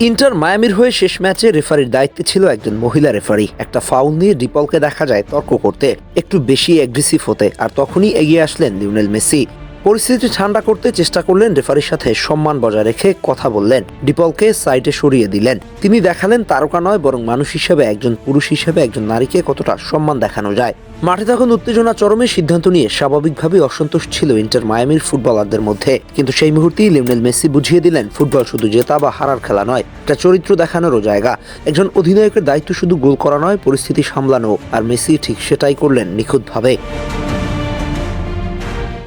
Inter মায়ামির হয়ে শেষ ম্যাচে রেফারির দায়িত্বে ছিল একজন মহিলা রেফারি। একটা ফাউল নিয়ে ডিপলকে দেখা যায় তর্ক করতে। একটু বেশি অ্যাগ্রেসিভ হতে। আর তখনই এগিয়ে আসলেন লিওনেল মেসি। পরিস্থিতি ঠান্ডা করতে চেষ্টা করলেন রেফারির সাথে সম্মান বজায় রেখে কথা বললেন। ডিপলকে সাইডে সরিয়ে দিলেন। তিনি দেখালেন তারকা নয়, বরং মানুষ হিসেবে একজন পুরুষ হিসেবে একজন নারীকে কতটা সম্মান দেখানো যায়। মাঠে তখন উত্তেজনা চরমে সিদ্ধান্ত নিয়ে স্বাভাবিকভাবে অসন্তোষ ছিল ইন্টার মায়ামির ফুটবলারদের মধ্যে। কিন্তু সেই মুহূর্তেই লিওনেল মেসি বুঝিয়ে দিলেন, ফুটবল শুধু জেতা বা হারার খেলা নয়, এটা চরিত্র দেখানোরও জায়গা। একজন অধিনায়কের দায়িত্ব শুধু গোল করা নয়, পরিস্থিতি সামলানো, আর মেসি ঠিক সেটাই করলেন নিখুঁতভাবে।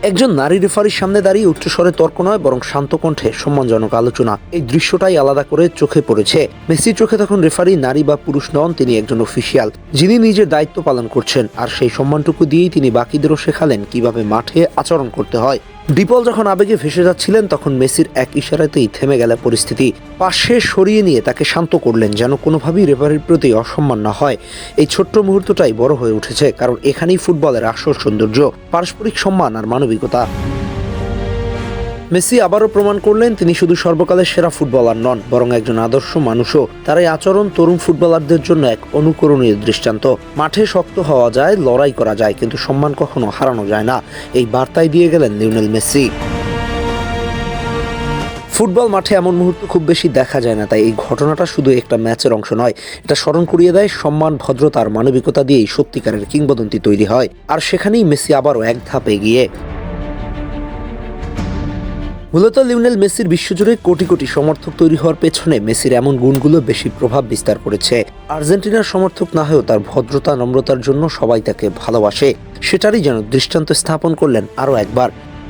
একজন নারী রেফারির সামনে দাঁড়িয়ে উচ্চস্বরে তর্ক নয়, বরং শান্ত কণ্ঠে সম্মানজনক আলোচনা। এই দৃশ্যটাই আলাদা করে চোখে পড়েছে। মেসির চোখে তখন রেফারি নারী বা পুরুষ নন, তিনি একজন অফিসিয়াল, যিনি নিজের দায়িত্ব পালন করছেন। আর সেই সম্মানটুকু দিয়েই তিনি বাকিদেরও শেখালেন কীভাবে মাঠে আচরণ করতে হয়। ডিপল যখন আবেগে ভেসে যাচ্ছিলেন, তখন মেসির এক ইশারাতেই থেমে গেল পরিস্থিতি। পাশে সরিয়ে নিয়ে তাকে শান্ত করলেন, যেন কোনোভাবেই রেফারির প্রতি অসম্মান না হয়। এই ছোট্ট মুহূর্তটাই বড় হয়ে উঠেছে, কারণ এখানেই ফুটবলের আসল সৌন্দর্য, পারস্পরিক সম্মান আর মানবিকতা। মেসি আবারও প্রমাণ করলেন তিনি শুধু সর্বকালের সেরা ফুটবলার নন, বরং একজন আদর্শ মানুষও। তার এই আচরণ তরুণ ফুটবলারদের জন্য এক অনুকরণীয় দৃষ্টান্ত। মাঠে শক্ত হওয়া যায়, লড়াই করা যায়, কিন্তু সম্মান কখনো হারানো যায় না। এই বার্তায় দিয়ে গেলেন লিওনেল মেসি। ফুটবল মাঠে এমন মুহূর্ত খুব বেশি দেখা যায় না, তাই এই ঘটনাটা শুধু একটা ম্যাচের অংশ নয়, এটা স্মরণ করিয়ে দেয় সম্মান ভদ্রতা আর মানবিকতা দিয়েই সত্যিকারের কিংবদন্তি তৈরি হয়। আর সেখানেই মেসি আবারও এক ধাপ এগিয়ে। মূলত লিওনেল মেসির বিশ্বজুড়ে কোটি কোটি সমর্থক তৈরি হওয়ার পেছনে মেসির এমন গুণগুলো বেশি প্রভাব বিস্তার করেছে। আর্জেন্টিনার সমর্থক না হয়েও তার ভদ্রতা, নম্রতার জন্য সবাই তাকে ভালোবাসে। সেটারই যেন দৃষ্টান্ত স্থাপন করলেন আরও একবার।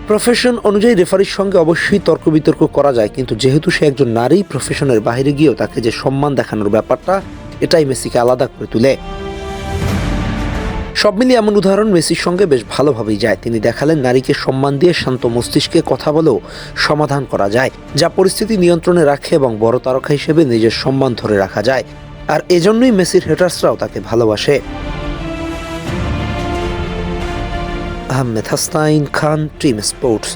প্রফেশন অনুযায়ী রেফারির সঙ্গে অবশ্যই তর্ক বিতর্ক করা যায়, কিন্তু যেহেতু সে একজন নারী প্রফেশনের বাইরে গিয়েও তাকে যে সম্মান দেখানোর ব্যাপারটা, এটাই মেসিকে আলাদা করে তুলে। সব মিলিয়ে এমন উদাহরণ মেসির সঙ্গে বেশ ভালোভাবেই যায়। তিনি দেখালেন নারীকে সম্মান দিয়ে শান্ত মস্তিষ্কে কথা বলেও সমাধান করা যায়, যা পরিস্থিতি নিয়ন্ত্রণে রাখে এবং বড় তারকা হিসেবে নিজের সম্মান ধরে রাখা যায়। আর এজন্যই মেসির হেটার্সরাও তাকে ভালোবাসে। Ahmed হাস্তাইন Khan, team sports.